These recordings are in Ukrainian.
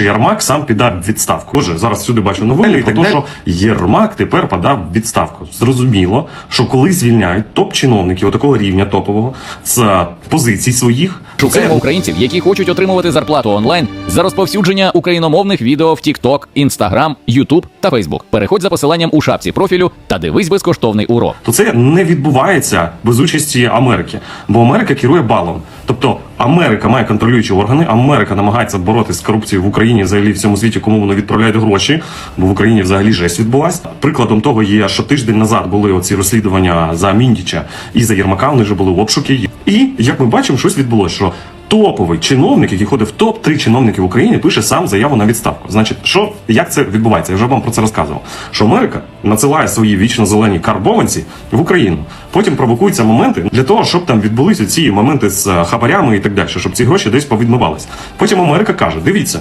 пізніше Єрмак сам піде в відставку. Боже, зараз всюди бачу новини про те, що Єрмак тепер подав в відставку. Зрозуміло, що коли звільняють топ-чиновників отакого рівня топового з позицій своїх, Шукаємо українців, які хочуть отримувати зарплату онлайн за розповсюдження україномовних відео в TikTok, Instagram, YouTube та Facebook. Переходь за посиланням у шапці профілю та дивись безкоштовний урок. то це не відбувається без участі Америки, бо Америка керує балом. Тобто Америка має контролюючі органи, Америка намагається боротися з корупцією в Україні, взагалі в цьому світі, кому воно відправляють гроші, бо в Україні взагалі жесть відбулась. Прикладом того є, що тиждень назад були оці розслідування за Міндіча і за Єрмака. Вони вже були обшуки. І як ми бачимо, щось відбулося, що топовий чиновник, який ходить в топ 3 чиновники в Україні, пише сам заяву на відставку. Значить, що як це відбувається? Я вже вам про це розказував. Що Америка надсилає свої вічно зелені карбованці в Україну. Потім провокуються моменти для того, щоб там відбулися ці моменти з е, хабарями і так далі, щоб ці гроші десь повідмивались. Потім Америка каже: дивіться.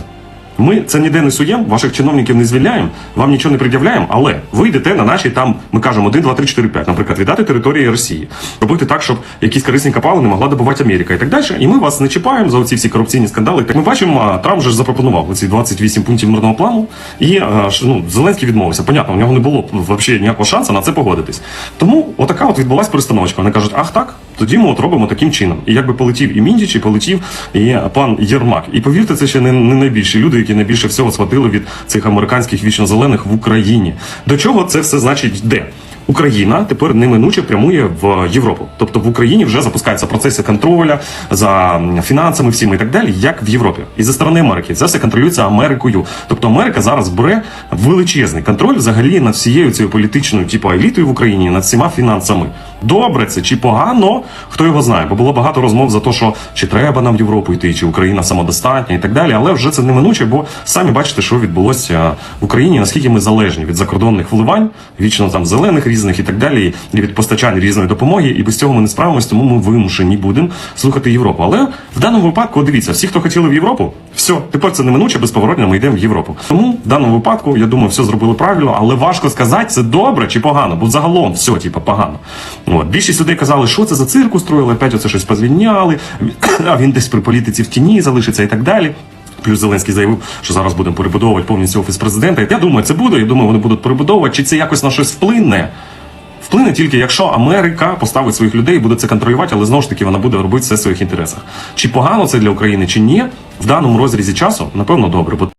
Ми це ніде не суємо, ваших чиновників не звільняємо, вам нічого не пред'являємо, але ви йдете на наші там, ми кажемо 1, 2, 3, 4, 5, наприклад, віддати території Росії, робити так, щоб якісь корисні копали не могла добувати Америка і так далі. І ми вас не чіпаємо за оці всі корупційні скандали. Так ми бачимо, Трамп вже запропонував ці 28 пунктів мирного плану, і ну, Зеленський відмовився. Понятно, у нього не було взагалі ніякого шансу на це погодитись. Тому отака от відбулася перестановочка. Вони кажуть, ах так, тоді ми от таким чином. І якби полетів і Міндіч, і полетів і пан Єрмак. І повірте, це ще не, не найбільші люди, які найбільше всього схватили від цих американських вічно-зелених в Україні. До чого це все значить йде? Україна тепер неминуче прямує в Європу. Тобто в Україні вже запускаються процеси контроля за фінансами всіми і так далі, як в Європі. І зі сторони Америки це все контролюється Америкою. Тобто Америка зараз бере величезний контроль взагалі над всією цією політичною, типу елітою в Україні, над всіма фінансами. Добре це чи погано, хто його знає, бо було багато розмов за те, що чи треба нам в Європу йти, чи Україна самодостатня і так далі. Але вже це неминуче, бо самі бачите, що відбулося в Україні, наскільки ми залежні від закордонних вливань, вічно там зелених різних і так далі, і від постачань різної допомоги. І без цього ми не справимось, тому ми вимушені будемо слухати Європу. Але в даному випадку, дивіться, всі, хто хотіли в Європу, все, тепер це неминуче, безповоротно ми йдемо в Європу. Тому в даному випадку, я думаю, все зробили правильно, але важко сказати, це добре чи погано, бо загалом все, типу, погано. От. Більшість людей казали, що це за цирк устроїли, опять оце щось позвільняли, а він десь при політиці в тіні залишиться і так далі. Плюс Зеленський заявив, що зараз будемо перебудовувати повністю офіс президента. Я думаю, це буде. Я думаю, вони будуть перебудовувати. Чи це якось на щось вплине? Вплине тільки, якщо Америка поставить своїх людей і буде це контролювати, але знову ж таки вона буде робити все в своїх інтересах. Чи погано це для України, чи ні, в даному розрізі часу, напевно, добре.